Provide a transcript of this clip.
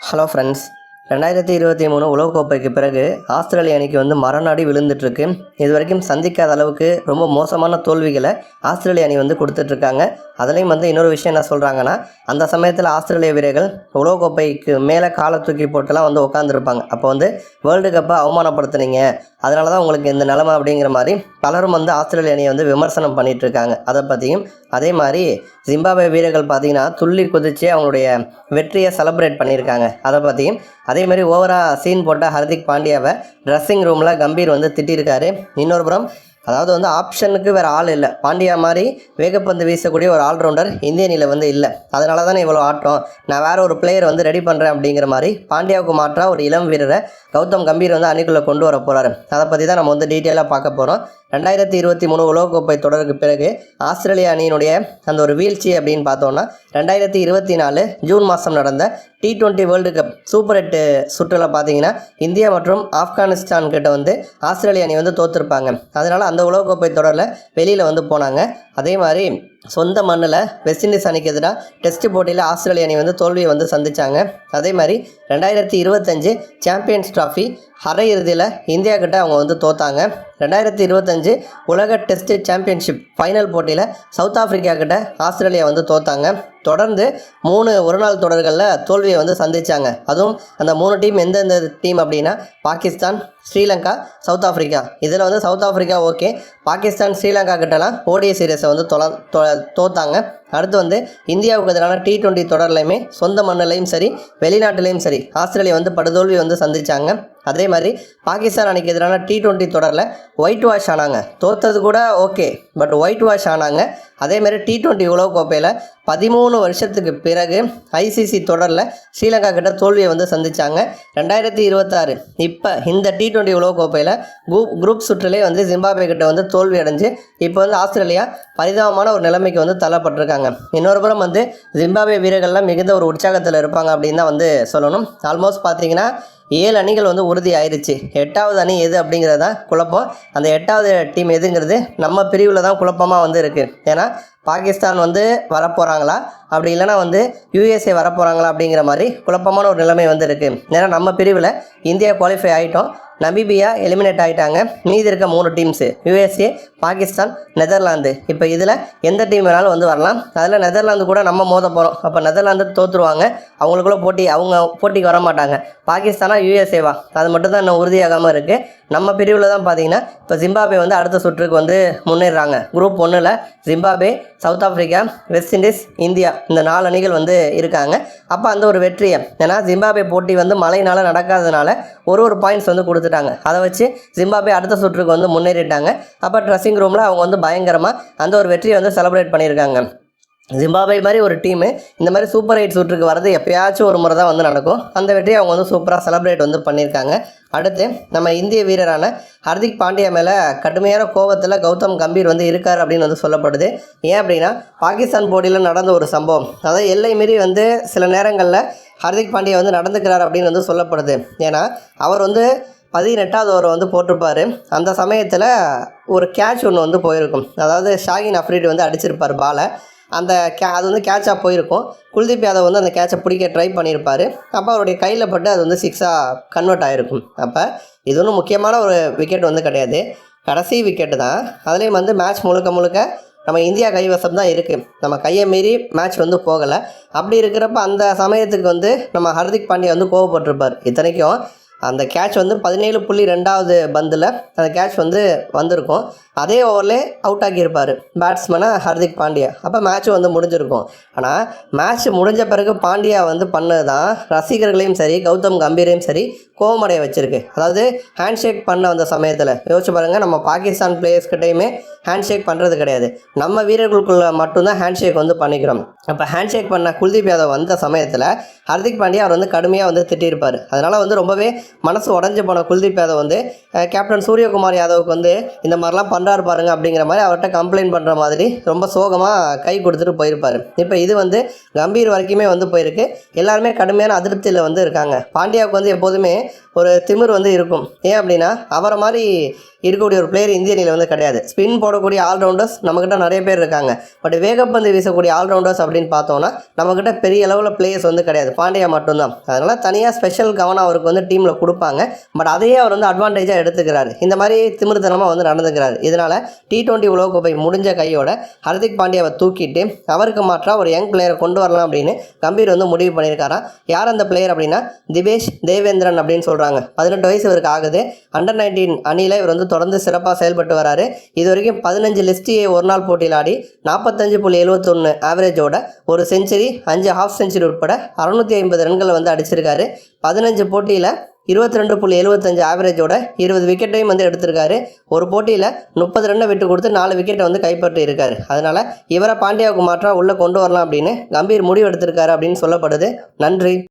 Hello friends ரெண்டாயிரத்தி இருபத்தி மூணு உலகக்கோப்பைக்கு பிறகு ஆஸ்திரேலிய அணிக்கு வந்து மரணாடி விழுந்துட்டுருக்கு. இது வரைக்கும் சந்திக்காத அளவுக்கு ரொம்ப மோசமான தோல்விகளை ஆஸ்திரேலிய அணி வந்து கொடுத்துட்ருக்காங்க அதுலேயும் வந்து இன்னொரு விஷயம் என்ன சொல்கிறாங்கன்னா அந்த சமயத்தில் ஆஸ்திரேலிய வீரர்கள் உலகக்கோப்பைக்கு மேலே காலை தூக்கி போட்டுலாம் வந்து உட்காந்துருப்பாங்க அப்போ வந்து வேர்ல்டு கப்பை அவமானப்படுத்துனீங்க. அதனால தான் உங்களுக்கு இந்த நிலமை அப்படிங்கிற மாதிரி பலரும் வந்து ஆஸ்திரேலிய அணியை வந்து விமர்சனம் பண்ணிகிட்ருக்காங்க அதை பற்றியும் அதே மாதிரி ஜிம்பாப்வே வீரர்கள் பார்த்தீங்கன்னா துள்ளி குதித்து அவங்களுடைய வெற்றியை செலப்ரேட் பண்ணியிருக்காங்க. அதை பற்றியும் அதே மாதிரி ஓவராக சீன் போட்ட ஹர்திக் பாண்டியாவை ட்ரெஸ்ஸிங் ரூமில் கம்பீர் வந்து திட்டியிருக்காரு இன்னொரு புறம் அதாவது வந்து ஆப்ஷனுக்கு வேறு ஆள் இல்லை. பாண்டியா மாதிரி வேகப்பந்து வீசக்கூடிய ஒரு ஆல்ரவுண்டர் இந்திய அணியில் வந்து இல்லை. அதனால தானே இவ்வளோ ஆட்டம்? நான் வேறு ஒரு பிளேயர் வந்து ரெடி பண்ணுறேன் அப்படிங்கிற மாதிரி பாண்டியாவுக்கு மாற்றாக ஒரு இளம் வீரரை கௌதம் கம்பீர் வந்து அணிக்குள்ளே கொண்டு வர போகிறாரு அதை பற்றி தான் நம்ம வந்து டீட்டெயிலாக பார்க்க போகிறோம் ரெண்டாயிரத்தி இருபத்தி மூணு உலகக்கோப்பை தொடருக்கு பிறகு ஆஸ்திரேலிய அணியினுடைய அந்த ஒரு வீழ்ச்சி அப்படின்னு பார்த்தோன்னா ரெண்டாயிரத்தி இருபத்தி நாலு ஜூன் மாதம் நடந்த T twenty World Cup super எட்டு சுற்றில் பார்த்தீங்கன்னா இந்தியா மற்றும் ஆப்கானிஸ்தான் கிட்ட வந்து ஆஸ்திரேலிய அணி வந்து தோற்றுருப்பாங்க அதனால் அந்த உலகக்கோப்பை தொடரில் வெளியில் வந்து போனாங்க. அதே மாதிரி சொந்த மண்ணில் வெஸ்ட் இண்டீஸ் அணிக்கு எதிராக டெஸ்ட் போட்டியில் ஆஸ்திரேலிய அணி வந்து தோல்வியை வந்து சந்தித்தாங்க அதே மாதிரி ரெண்டாயிரத்தி இருபத்தஞ்சு சாம்பியன்ஸ் ட்ராஃபி அரை இறுதியில் இந்தியா கிட்ட அவங்க வந்து தோத்தாங்க. ரெண்டாயிரத்தி இருபத்தஞ்சு உலக டெஸ்ட் சாம்பியன்ஷிப் ஃபைனல் போட்டியில் சவுத் ஆஃப்ரிக்கா கிட்ட ஆஸ்திரேலியா வந்து தோத்தாங்க. தொடர்ந்து மூணு ஒரு நாள் தொடர்களில் தோல்வியை வந்து சந்தித்தாங்க அதுவும் அந்த மூணு டீம் எந்தெந்த டீம் அப்படின்னா பாகிஸ்தான் ஸ்ரீலங்கா சவுத் ஆஃப்ரிக்கா இதில் வந்து South Africa okay Pakistan Sri கிட்டலாம் ஓடிஐ சீரியஸை வந்து தொல தொ தோத்தாங்க. அடுத்து வந்து இந்தியாவுக்கு எதிரான டி டுவெண்ட்டி தொடர்லையுமே சொந்த மண்ணிலையும் சரி வெளிநாட்டிலையும் சரி ஆஸ்திரேலியா வந்து படுதோல்வி வந்து சந்திச்சாங்க. அதே மாதிரி பாகிஸ்தான் அன்றைக்கி எதிரான டி டுவெண்ட்டி தொடரில் ஒயிட் வாஷ் ஆனாங்க. தோத்தது கூட ஓகே பட் ஒயிட் வாஷ் ஆனாங்க. அதே மாதிரி டி டுவெண்ட்டி உலகக்கோப்பையில் பதிமூணு வருஷத்துக்கு பிறகு ஐசிசி தொடரில் ஸ்ரீலங்கா கிட்ட தோல்வியை வந்து சந்திச்சாங்க. ரெண்டாயிரத்தி இருபத்தாறு இப்போ இந்த டி டுவெண்ட்டி உலகக்கோப்பையில் குரூப் குரூப் சுற்றிலே வந்து ஜிம்பாப்வே கிட்ட வந்து தோல்வி அடைஞ்சு இப்போ வந்து ஆஸ்திரேலியா பரிதாபமான ஒரு நிலைமைக்கு வந்து தள்ளப்பட்டிருக்காங்க. இன்னொரு புறம் வந்து ஜிம்பாபே வீரர்கள்லாம் மிகுந்த ஒரு உற்சாகத்தில் இருப்பாங்க அப்படின்னு தான் வந்து சொல்லணும். ஆல்மோஸ்ட் பார்த்தீங்கன்னா ஏழு அணிகள் வந்து உறுதி ஆயிருச்சு. எட்டாவது அணி எது அப்படிங்கிறது தான் குழப்பம். அந்த எட்டாவது டீம் எதுங்கிறது நம்ம பிரிவில் தான் குழப்பமாக வந்து இருக்குது ஏன்னா பாகிஸ்தான் வந்து வரப்போகிறாங்களா அப்படி இல்லைனா வந்து யூஎஸ்ஏ வரப்போகிறாங்களா அப்படிங்கிற மாதிரி குழப்பமான ஒரு நிலைமை வந்து இருக்குது ஏன்னா நம்ம பிரிவில் இந்தியா குவாலிஃபை ஆகிட்டோம் நமீபியா எலிமினேட் ஆகிட்டாங்க மீதி இருக்க மூணு டீம்ஸு யூஎஸ்ஏ பாகிஸ்தான் நெதர்லாந்து. இப்போ இதில் எந்த டீம் வேணாலும் வந்து வரலாம். அதில் நெதர்லாந்து கூட நம்ம மோத போகிறோம் அப்போ நெதர்லாந்து தோற்றுருவாங்க அவங்களுக்குள்ள போட்டி அவங்க போட்டிக்கு வர மாட்டாங்க பாகிஸ்தானா யூஎஸ்ஏவா அது மட்டும் தான் இன்னும் உறுதியாகாமல் இருக்குது நம்ம பிரிவில் தான் பார்த்தீங்கன்னா இப்போ ஜிம்பாபே வந்து அடுத்த சுற்றுக்கு வந்து முன்னேறாங்க குரூப் ஒன்றில் Zimbabwe South Africa West Indies India இந்த நாலு அணிகள் வந்து இருக்காங்க. அப்போ அந்த ஒரு வெற்றியை ஏன்னா ஜிம்பாபே போட்டி வந்து மழையினால் நடக்காததுனால ஒரு ஒரு பாயிண்ட்ஸ் வந்து கொடுத்துட்டாங்க. அதை வச்சு ஜிம்பாபே அடுத்த சுற்றுக்கு வந்து முன்னேறிட்டாங்க. அப்போ ட்ரெஸ்ஸிங் ரூமில் அவங்க வந்து பயங்கரமாக அந்த ஒரு வெற்றியை வந்து செலிப்ரேட் பண்ணியிருக்காங்க. ஜிம்பாபே மாதிரி ஒரு டீமு இந்த மாதிரி சூப்பர் எயிட் சுற்றுக்கு வரது எப்பயாச்சும் ஒரு முறை தான் வந்து நடக்கும். அந்த வெற்றியை அவங்க வந்து சூப்பராக செலிப்ரேட் வந்து பண்ணியிருக்காங்க. அடுத்து நம்ம இந்திய வீரரான ஹர்திக் பாண்டியா மேலே கடுமையான கோபத்தில் கௌதம் கம்பீர் வந்து இருக்கார் அப்படின்னு வந்து சொல்லப்படுது. ஏன் அப்படின்னா பாகிஸ்தான் போட்டியில் நடந்த ஒரு சம்பவம். அதாவது எல்லை மீறி வந்து சில நேரங்களில் ஹர்திக் பாண்டியா வந்து நடந்துக்கிறார் அப்படின்னு வந்து சொல்லப்படுது. ஏன்னா அவர் வந்து பதினெட்டாவது ஓவர் வந்து போட்டிருப்பார். அந்த சமயத்தில் ஒரு கேட்ச் ஒன்று வந்து போயிருக்கும். அதாவது ஷாகின் அஃப்ரீடி வந்து அடிச்சிருப்பார் பாலை அந்த கே அது வந்து கேட்சாக போயிருக்கும். குல்தீப் யாதவ் வந்து அந்த கேட்சை பிடிக்க ட்ரை பண்ணியிருப்பார். அப்போ அவருடைய கையில் பட்டு அது வந்து சிக்ஸாக கன்வெர்ட் ஆகிருக்கும் அப்போ இது ஒன்றும் முக்கியமான ஒரு விக்கெட் வந்து கிடையாது. கடைசி விக்கெட்டு தான். அதுலேயும் வந்து மேட்ச் முழுக்க முழுக்க நம்ம இந்தியா கைவசம் தான் இருக்குது நம்ம கையை மீறி மேட்ச் வந்து போகலை. அப்படி இருக்கிறப்ப அந்த சமயத்துக்கு வந்து நம்ம ஹர்திக் பாண்டியா வந்து கோவப்பட்டிருப்பார். இத்தனைக்கும் அந்த கேட்ச் வந்து பதினேழு புள்ளி ரெண்டாவது பந்தில் அந்த கேட்ச் வந்து வந்திருக்கும். அதே ஓவர்லேயே அவுட் ஆக்கியிருப்பார். பேட்ஸ்மேனாக ஹர்திக் பாண்டியா. அப்போ மேட்ச்சும் வந்து முடிஞ்சிருக்கும். ஆனால் மேட்ச் முடிஞ்ச பிறகு பாண்டியா வந்து பண்ணது தான் ரசிகர்களையும் சரி கௌதம் கம்பீரையும் சரி கோவமடைய வச்சிருக்கு. அதாவது ஹேண்ட் ஷேக் பண்ண வந்த சமயத்தில். யோசிச்சு பாருங்கள் நம்ம பாகிஸ்தான் பிளேயர்ஸ்கிட்டையுமே ஹேண்ட் ஷேக் பண்ணுறது கிடையாது. நம்ம வீரர்களுக்குள்ளே மட்டும்தான் ஹேண்ட்ஷேக் வந்து பண்ணிக்கிறோம். அப்போ ஹேண்ட் ஷேக் பண்ண குல்தீப் யாதவ் வந்த சமயத்தில் ஹர்திக் பாண்டியா அவர் வந்து கடுமையாக வந்து திட்டியிருப்பார். அதனால் வந்து ரொம்பவே மனசு உடஞ்சி போன குல்தீப் யாதவ் வந்து கேப்டன் சூரியகுமார் யாதவுக்கு வந்து இந்த மாதிரிலாம் பண்ணுறாரு பாருங்க அப்படிங்கிற மாதிரி அவர்கிட்ட கம்ப்ளைண்ட் பண்ணுற மாதிரி ரொம்ப சோகமாக கை கொடுத்துட்டு போயிருப்பார். இப்போ இது வந்து கம்பீர் வரைக்குமே வந்து போயிருக்கு. எல்லாருமே கடுமையான அதிருப்தியில் வந்து இருக்காங்க. பாண்டியாவுக்கு வந்து எப்போதுமே ஒரு திமிர் வந்து இருக்கும். ஏன் அப்படின்னா அவரை மாதிரி இருக்கக்கூடிய ஒரு பிளேயர் இந்திய அணியில் வந்து கிடையாது. ஸ்பின் போடக்கூடிய ஆல்ரவுண்டர்ஸ் நம்மக்கிட்ட நிறைய பேர் இருக்காங்க. பட் வேகப்பந்து வீசக்கூடிய ஆல்ரவுண்டர்ஸ் அப்படின்னு பார்த்தோன்னா நம்மக்கிட்ட பெரிய அளவில் பிளேயர்ஸ் வந்து கிடையாது. பாண்டியா மட்டும்தான். அதனால் தனியாக ஸ்பெஷல் கவனம் அவருக்கு வந்து டீமில் கொடுப்பாங்க. பட் அதையே அவர் வந்து அட்வான்டேஜாக எடுத்துக்கிறாரு. இந்த மாதிரி திமிர்த்தனமாக வந்து நடந்துக்கிறார். இதனால் டி டுவெண்ட்டி உலகக்கோப்பை முடிஞ்ச கையோட ஹர்திக் பாண்டியாவை தூக்கிட்டு அவருக்கு மாற்றாக ஒரு யங் பிளேயரை கொண்டு வரலாம் அப்படின்னு கம்பீர் வந்து முடிவு பண்ணியிருக்காராம். யார் அந்த பிளேயர் அப்படின்னா திபேஷ் தேவேந்திரன் அப்படின்னு சொல்கிறாங்க பதினெட்டு வயசு இவருக்கு ஆகுது. அண்டர் நைன்டீன் அணியில் இவர் வந்து தொடர்ந்து சிறப்பாக செயல்பட்டு வராரு. இது வரைக்கும் பதினஞ்சு லிஸ்டியை ஒரு நாள் போட்டியில் ஆடி நாற்பத்தஞ்சு புள்ளி எழுபத்தொன்று ஆவரேஜோட ஒரு செஞ்சுரி அஞ்சு ஹாஃப் செஞ்சுரி உட்பட அறுநூற்றி ஐம்பது ரன்களை வந்து அடிச்சிருக்காரு. பதினஞ்சு போட்டியில் இருபத்தி ரெண்டு புள்ளி எழுபத்தஞ்சு ஆவரேஜோட இருபது விக்கெட்டையும் வந்து எடுத்திருக்காரு. ஒரு போட்டியில் முப்பது ரன்னை விட்டு கொடுத்து நாலு விக்கெட்டை வந்து கைப்பற்றி இருக்காரு. அதனால் இவரை பாண்டியாவுக்கு மாற்றம் உள்ளே கொண்டு வரலாம் அப்படின்னு கம்பீர் முடிவு எடுத்திருக்காரு அப்படின்னு சொல்லப்படுது. நன்றி.